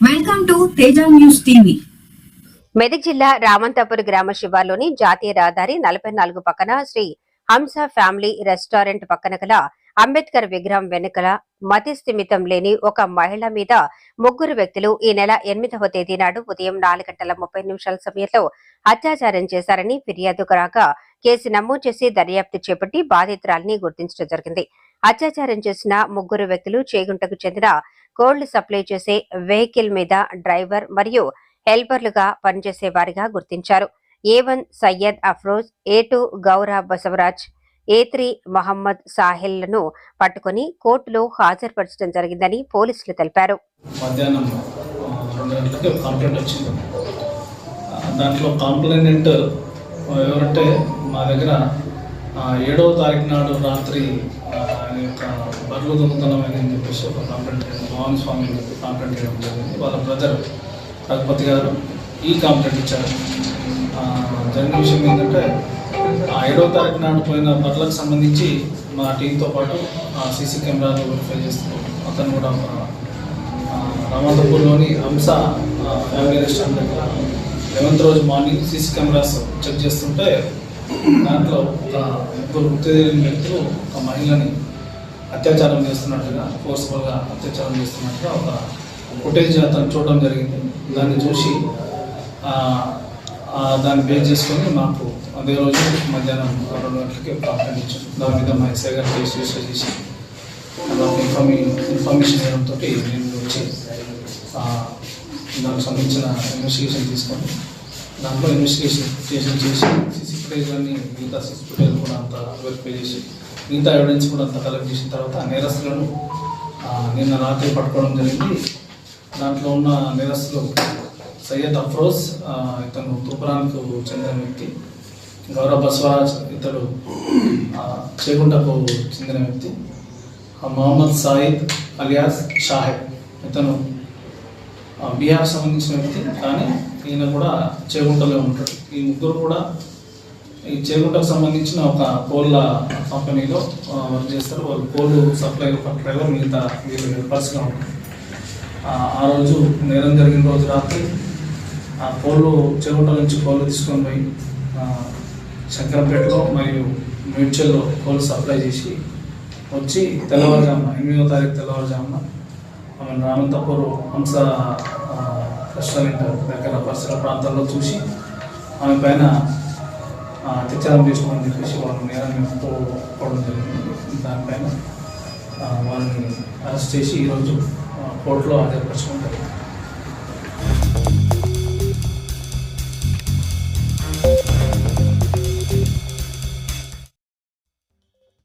Welcome to Teja news TV. Medak జిల్లా రామంతపూర్ గ్రామ శివార్లోని జాతీయ రహదారి నలభై నాలుగు పక్కన శ్రీ హంస ఫ్యామిలీ రెస్టారెంట్ పక్కన గల అంబేద్కర్ విగ్రహం వెనుకల మతి స్థిమితం లేని ఒక మహిళ మీద ముగ్గురు వ్యక్తులు ఈ నెల ఎనిమిదవ తేదీ నాడు ఉదయం నాలుగు గంటల ముప్పై నిమిషాల సమయంలో అత్యాచారం చేశారని ఫిర్యాదు రాగా కేసు నమోదు చేసి దర్యాప్తు చేపట్టి బాధితురాలని గుర్తించడం జరిగింది. అత్యాచారం చేసిన ముగ్గురు వ్యక్తులు చేగుంటకు చెందిన కోల్డ్ సప్లై చేసే వెహికల్ మీద డ్రైవర్ మరియు హెల్పర్లుగా పనిచేసే వారిగా గుర్తించారు. A one Syed Afroz A two Gaura Basavaraj A three three Mohammed సాహిల్లను పట్టుకుని కోర్టులో హాజరుపరచడం జరిగిందని పోలీసులు తెలిపారు. మధ్యాహ్నం కంప్లైంట్ దాంట్లో కాంప్లైనెంట్ ఎవరంటే మా దగ్గర ఏడవ తారీఖు నాడు రాత్రి ఆయన యొక్క బర్లు దొంగతనమైన అని చెప్పేసి ఒక కంప్లైంట్ మోహన్ స్వామి అని చెప్పి కంప్లైంట్ చేయడం జరిగింది. వాళ్ళ బ్రదర్ రఘుపతి గారు ఈ కంప్లైంట్ ఇచ్చారు. జరిగిన విషయం ఏంటంటే ఏడో తారీఖు నాడు పోయిన బట్టలకు సంబంధించి మా టీంతో పాటు సీసీ కెమెరాలు వెరిఫై చేస్తూ అతను కూడా ఒక హంస ఫ్యామిలీ రెస్టారెంట్ దగ్గర లెవెన్త్ రోజు మార్నింగ్ సీసీ కెమెరాస్ చెక్ చేస్తుంటే దాంట్లో ఒక ముగ్గురు వృత్తి వ్యక్తులు ఒక మహిళని అత్యాచారం చేస్తున్నట్టుగా ఫోర్స్ఫుల్గా అత్యాచారం చేస్తున్నట్టుగా ఒక ఫుటేజ్ అతను చూడడం జరిగింది. దాన్ని చూసి దాన్ని బేస్ చేసుకొని మాకు అదే రోజు మధ్యాహ్నం రెండు గంటలకి ఒక ఇచ్చాం దాని మీద మా ఎస్ఐ గారు కేసు రిజిస్టర్ చేసి నాకు ఇన్ఫర్మే ఇన్ఫర్మేషన్ ఇవ్వడంతో నేను వచ్చి దానికి సంబంధించిన ఇన్వెస్టిగేషన్ తీసుకొని దాంట్లో ఇన్వెస్టిగేషన్ చేసి సీసీ ఫుటేజ్ మిగతా సీసీ ఫుటేజ్ కూడా అంత వెరిఫై చేసి మిగతా ఎవిడెన్స్ కూడా అంత కలెక్ట్ చేసిన తర్వాత నేరస్తులను నిన్న రాత్రి పట్టుకోవడం జరిగింది. దాంట్లో ఉన్న నేరస్తులు సయ్యద్ అఫ్రోజ్ ఇతను తూపురానికి చెందిన వ్యక్తి. గౌరవ బస్వరాజ్ ఇతడు చేగుంటకు చెందిన వ్యక్తి. ఆ, మొహమ్మద్ సాయిద్ అలియాస్ షాహెబ్ ఇతను బీహార్ సంబంధించిన వ్యక్తి. కానీ ఈయన కూడా చేగుంటలో ఉంటాడు. ఈ ముగ్గురు కూడా ఈ చేగుంటకు సంబంధించిన ఒక కోళ్ళ కంపెనీలో వర్క్ చేస్తారు. వాళ్ళు కోళ్ళు సప్లై ఒక డ్రైవర్ మిగతా వీళ్ళు హెల్పర్స్గా ఉంటారు. ఆ రోజు నేరం జరిగిన రోజు రాత్రి ఆ కోళ్ళు చెరువుట నుంచి పోలు తీసుకొని పోయి ఆ, శంకరంపేటలో మరియు మేడ్చల్లో పోలు సప్లై చేసి వచ్చి తెల్లవారుజామున ఎనిమిదవ తారీఖు తెల్లవారుజామున ఆమె రామంతపూర్ హంస రెస్టారెంట్ దగ్గర పరిసర ప్రాంతాల్లో చూసి ఆమె పైన అత్యాచారం చేసుకోమని చెప్పేసి వాళ్ళు నేరాన్ని ఒప్పుకోవడం జరిగింది. దానిపైన వాళ్ళని అరెస్ట్ చేసి ఈరోజు కోర్టులో హాజరుపరచుకుంటారు.